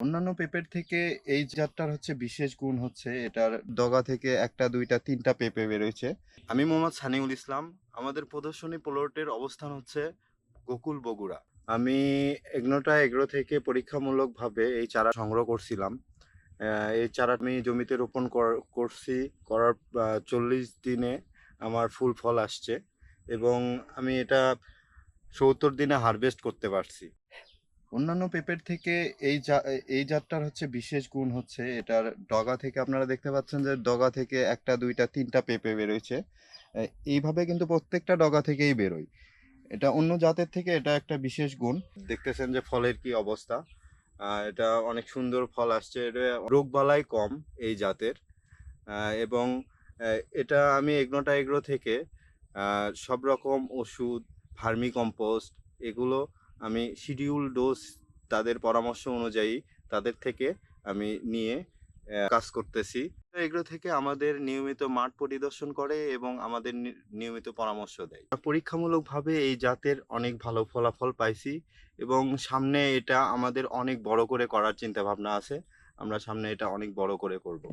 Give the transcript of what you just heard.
অন্যান্য পেঁপের থেকে এই জাতটার হচ্ছে বিশেষ গুণ হচ্ছে এটার দগা থেকে একটা, দুইটা, তিনটা পেঁপে বেরোইছে। আমি মোহাম্মদ সানিউল ইসলাম। আমাদের প্রদর্শনী প্লটের অবস্থান হচ্ছে গোকুল বগুড়া। আমি এগনোটা এগ্রো থেকে পরীক্ষামূলকভাবে এই চারা সংগ্রহ করছিলাম। এই চারা আমি জমিতে রোপণ কর- করছি। করার চল্লিশ দিনে আমার ফুল ফল আসছে এবং আমি এটা সত্তর দিনে হারভেস্ট করতে পারছি। অন্যান্য পেঁপের থেকে এই এই জাতটার হচ্ছে বিশেষ গুণ হচ্ছে এটার ডগা থেকে আপনারা দেখতে পাচ্ছেন যে ডগা থেকে একটা দুইটা তিনটা পেঁপে বেরোইছে। আহ, এইভাবে কিন্তু প্রত্যেকটা ডগা থেকেই বেরোয়। এটা অন্য জাতের থেকে এটা একটা বিশেষ গুণ। দেখতেছেন যে ফলের কি অবস্থা। এটা অনেক সুন্দর ফল আসছে। এটা রোগবালাই কম এই জাতের। এবং এটা আমি এগনোটা এগ্রো থেকে সব রকম ওষুধ ভার্মি কম্পোস্ট এগুলো আমি শিডিউল ডোজ তাদের পরামর্শ অনুযায়ী তাদের থেকে আমি নিয়ে কাজ করতেছি। এগুলো থেকে আমাদের নিয়মিত মাঠ পরিদর্শন করে এবং আমাদের নিয়মিত পরামর্শ দেয়। পরীক্ষামূলকভাবে এই জাতের অনেক ভালো ফলাফল পাইছি এবং সামনে এটা আমাদের অনেক বড় করে করার চিন্তা ভাবনা আছে। আমরা সামনে এটা অনেক বড় করে করব।